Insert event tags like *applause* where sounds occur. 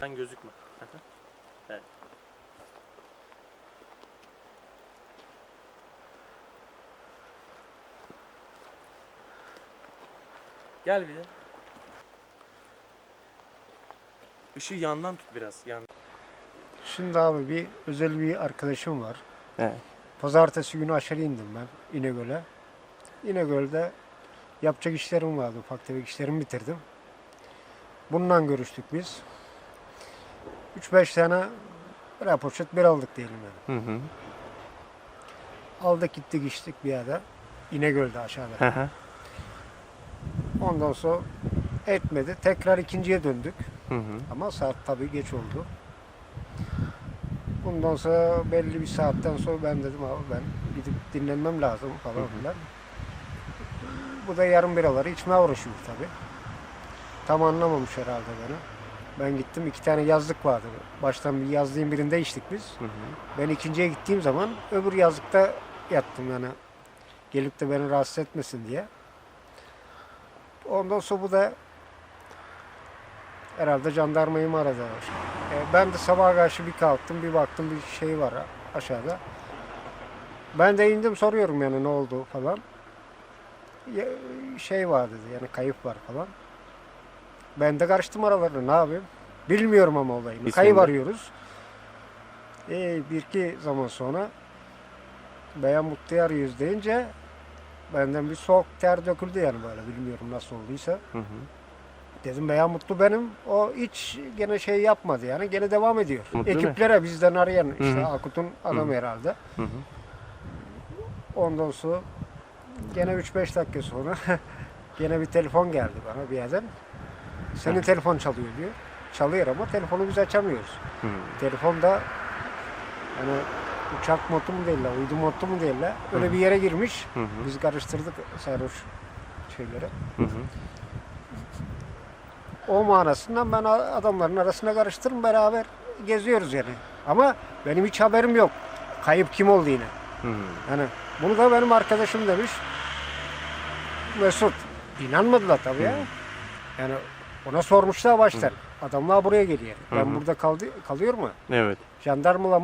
Sen gözükme. evet. Gel bir de. Işığı yandan tut biraz. Yan. Şimdi abi bir özel bir arkadaşım var. Evet. Pazartesi günü aşağı indim ben İnegöl'e. İnegöl'de yapacak işlerim vardı. Ufak tefek işlerimi bitirdim. Bundan görüştük biz. 3-5 tane raporçet bir aldık diyelim yani. Hı hı. Aldık gittik içtik bir yerde. İnegöl'de aşağıda. Hı hı. Ondan sonra etmedi. Tekrar ikinciye döndük. Hı hı. Ama saat tabii geç oldu. Bundan sonra belli bir saatten sonra ben dedim abi ben gidip dinlenmem lazım falan filan. Bu da yarım biraları içmeye uğraşıyor tabii. Tam anlamamış herhalde beni. Ben gittim iki tane yazlık vardı. Baştan bir yazlığın birinde içtik biz. Hı hı. Ben ikinciye gittiğim zaman öbür yazlıkta yattım yani. Gelip de beni rahatsız etmesin diye. Ondan sonra bu da herhalde jandarmayı mı aradılar. E, ben de sabah karşı bir kalktım bir baktım bir şey var aşağıda. Ben de indim soruyorum yani ne oldu falan. Ya, şey var dedi yani kayıp var falan. Ben de karıştım aralarına ne yapayım. Bilmiyorum ama olayını. İsmini Kayıp arıyoruz. E, bir iki zaman sonra Beyan Mutlu'yu arıyoruz deyince benden bir soğuk ter döküldü yani böyle bilmiyorum nasıl olduysa. Hı hı. Dedim Beyan Mutlu benim. O hiç gene şey yapmadı yani. Gene devam ediyor. Mutlu? Ekiplere bizden arayan işte hı. Akut'un adamı herhalde. Hı hı. Ondan sonra gene 3-5 dakika sonra *laughs* gene bir telefon geldi bana bir yerden. Senin Evet. telefon çalıyor diyor. Çalıyor ama telefonu biz açamıyoruz. Hı. Telefonda hani uçak modu mu değiller, uydu modu mu değiller. Öyle Hı. bir yere girmiş. Hı hı. Biz karıştırdık sarhoş şeyleri. Hı hı. O manasından ben adamların arasına karıştırım beraber geziyoruz yani. Ama benim hiç haberim yok. Kayıp kim oldu yine. Hı hı. Yani bunu da benim arkadaşım demiş. Mesut. İnanmadılar tabii ya. Yani ona sormuşlar baştan. Adamlar buraya geliyor. Hı Ben hı. burada kaldı, kalıyor mu? Evet. Jandarmalar